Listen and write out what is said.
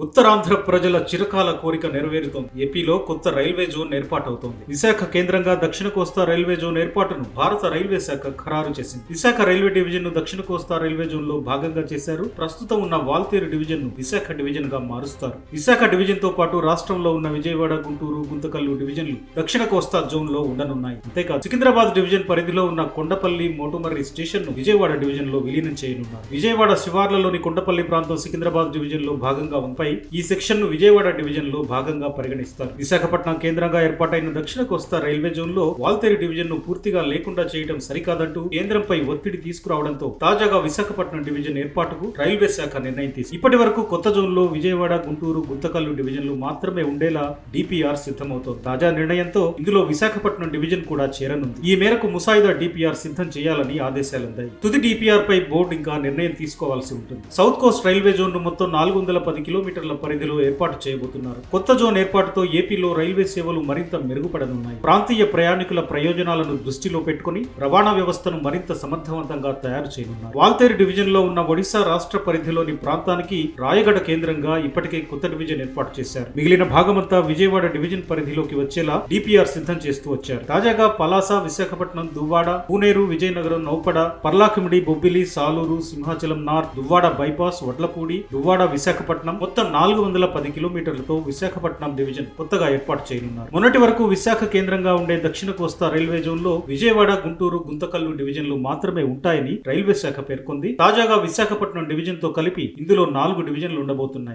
ఉత్తరాంధ్ర ప్రజల చిరకాల కోరిక నెరవేరుతోంది. ఏపీలో కొత్త రైల్వే జోన్ ఏర్పాటవుతోంది. విశాఖ కేంద్రంగా దక్షిణ కోస్తా రైల్వే జోన్ ఏర్పాటును భారత రైల్వే శాఖ ఖరారు చేసింది. విశాఖ రైల్వే డివిజన్ను దక్షిణ కోస్తా రైల్వే జోన్లో భాగంగా చేశారు. ప్రస్తుతం ఉన్న వాల్తేరు డివిజన్ను విశాఖ డివిజన్గా మారుస్తారు. విశాఖ డివిజన్తో పాటు రాష్ట్రంలో ఉన్న విజయవాడ గుంటూరు గుంతకల్లు డివిజన్లు దక్షిణ కోస్తా జోన్లో ఉండనున్నాయి. అంతేకాదు సికింద్రాబాద్ డివిజన్ పరిధిలో ఉన్న కొండపల్లి మోటుమర్రి స్టేషన్ను విజయవాడ డివిజన్లో విలీనం చేయనున్నారు. విజయవాడ శివార్లలోని కొండపల్లి ప్రాంతం సికింద్రాబాద్ డివిజన్లో భాగంగా పై ఈ సెక్షన్ను విజయవాడ డివిజన్లో భాగంగా పరిగణిస్తారు. విశాఖపట్నం కేంద్రంగా ఏర్పాటైన దక్షిణ కోస్తా రైల్వే జోన్లో వాల్తేరు డివిజన్ను పూర్తిగా లేకుండా చేయడం సరికాదంటూ కేంద్రంపై ఒత్తిడి తీసుకురావడంతో తాజాగా విశాఖపట్నం డివిజన్ ఏర్పాటుకు రైల్వే శాఖ నిర్ణయం తీసుకు ఇప్పటి వరకు కొత్త జోన్లో విజయవాడ గుంటూరు గుంతకల్లు డివిజన్లు మాత్రమే ఉండేలా డిపిఆర్ సిద్ధమవుతోంది. తాజా నిర్ణయంతో ఇందులో విశాఖపట్నం డివిజన్ కూడా చేరనుంది. ఈ మేరకు ముసాయిదా డిపిఆర్ సిద్ధం చేయాలని ఆదేశాలుందాయి. తుది డిపిఆర్ పై బోర్డు ఇంకా నిర్ణయం తీసుకోవాల్సి ఉంటుంది. సౌత్ కోస్ట్ రైల్వే జోన్ను మొత్తం నాలుగు వందల పది కిలోమీటర్ కిలోమీటర్ల పరిధిలో ఏర్పాటు చేయబోతున్నారు. కొత్త జోన్ ఏర్పాటుతో ఏపీలో రైల్వే సేవలు మరింత మెరుగుపడనున్నాయి. ప్రాంతీయ ప్రయాణికుల ప్రయోజనాలను దృష్టిలో పెట్టుకుని రవాణా వ్యవస్థను మరింత సమర్థవంతంగా తయారు చేయనున్నారు. వాల్తేరు డివిజన్లో ఉన్న ఒడిశా రాష్ట్ర పరిధిలోని ప్రాంతానికి రాయగడ కేంద్రంగా ఇప్పటికే కొత్త డివిజన్ ఏర్పాటు చేశారు. మిగిలిన భాగమంతా విజయవాడ డివిజన్ పరిధిలోకి వచ్చేలా డిపిఆర్ సిద్ధం చేస్తూ వచ్చారు. తాజాగా పలాస విశాఖపట్నం దువ్వాడ పూనేరు విజయనగరం నౌపడ పర్లాకిమిడి బొబ్బిలి సాలూరు సింహాచలం నార్త్ దువ్వాడ బైపాస్ వడ్లపూడి దువ్వాడ విశాఖపట్నం మొత్తం నాలుగు వందల పది కిలోమీటర్లతో విశాఖపట్నం డివిజన్ కొత్తగా ఏర్పాటు చేయనున్నారు. మొన్నటి వరకు విశాఖ కేంద్రంగా ఉండే దక్షిణ కోస్తా రైల్వే జోన్లో విజయవాడ గుంటూరు గుంతకల్లు డివిజన్లు మాత్రమే ఉంటాయని రైల్వే శాఖ పేర్కొంది. తాజాగా విశాఖపట్నం డివిజన్తో కలిపి ఇందులో నాలుగు డివిజన్లు ఉండబోతున్నాయి.